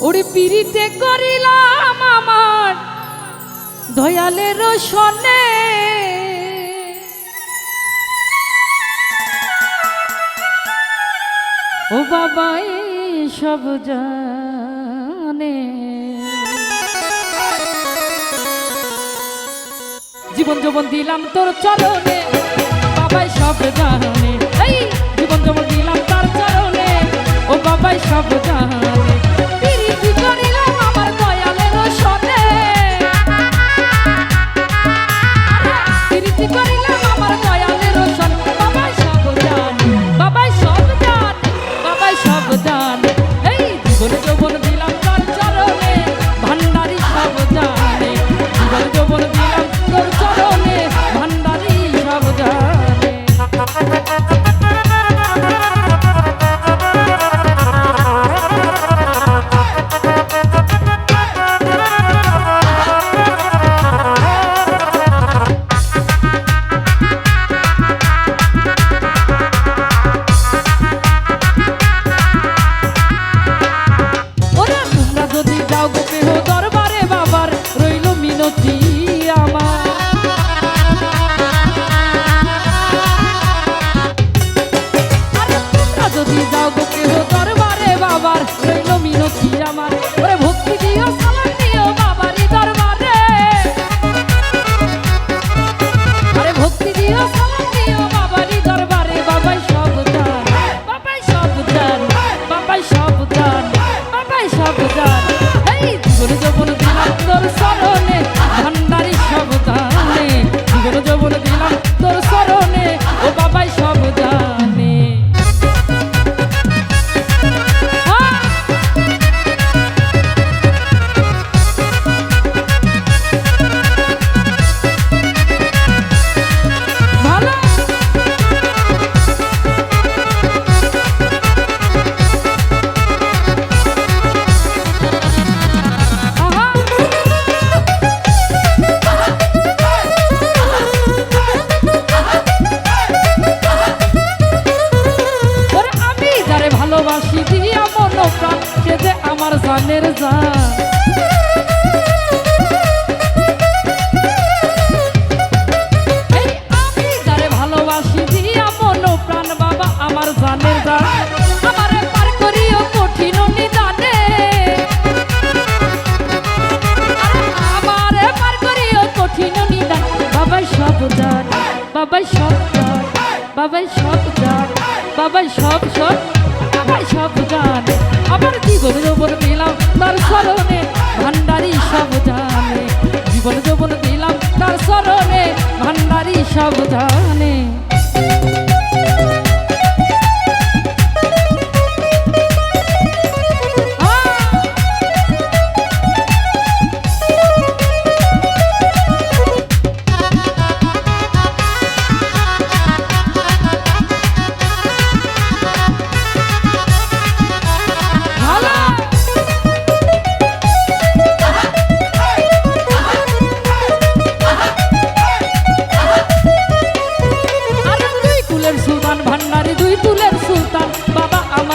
ওরে পিড়িতে করিলাম আমার দয়ালের সনে ও বাবা সব জানে। জীবন যৌবন দিলাম তোর চরণে। বাবাই সব জানে। জীবন যৌবন দিলাম তার চরণে। ও বাবাই সব জানে। জানের জান এই আমি যারে ভালোবাসি দিয়া মন প্রাণ, বাবা জান আমারে সব জান বাবাই সব জান বাবাই সব জান বাবাই সব সব সব জান আমার জীবন যৌবন দিলাম তার স্মরণে ভান্ডারি সব জানে জীবন যৌবন দিলাম তার স্মরণে ভান্ডারি সব জানে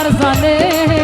আমার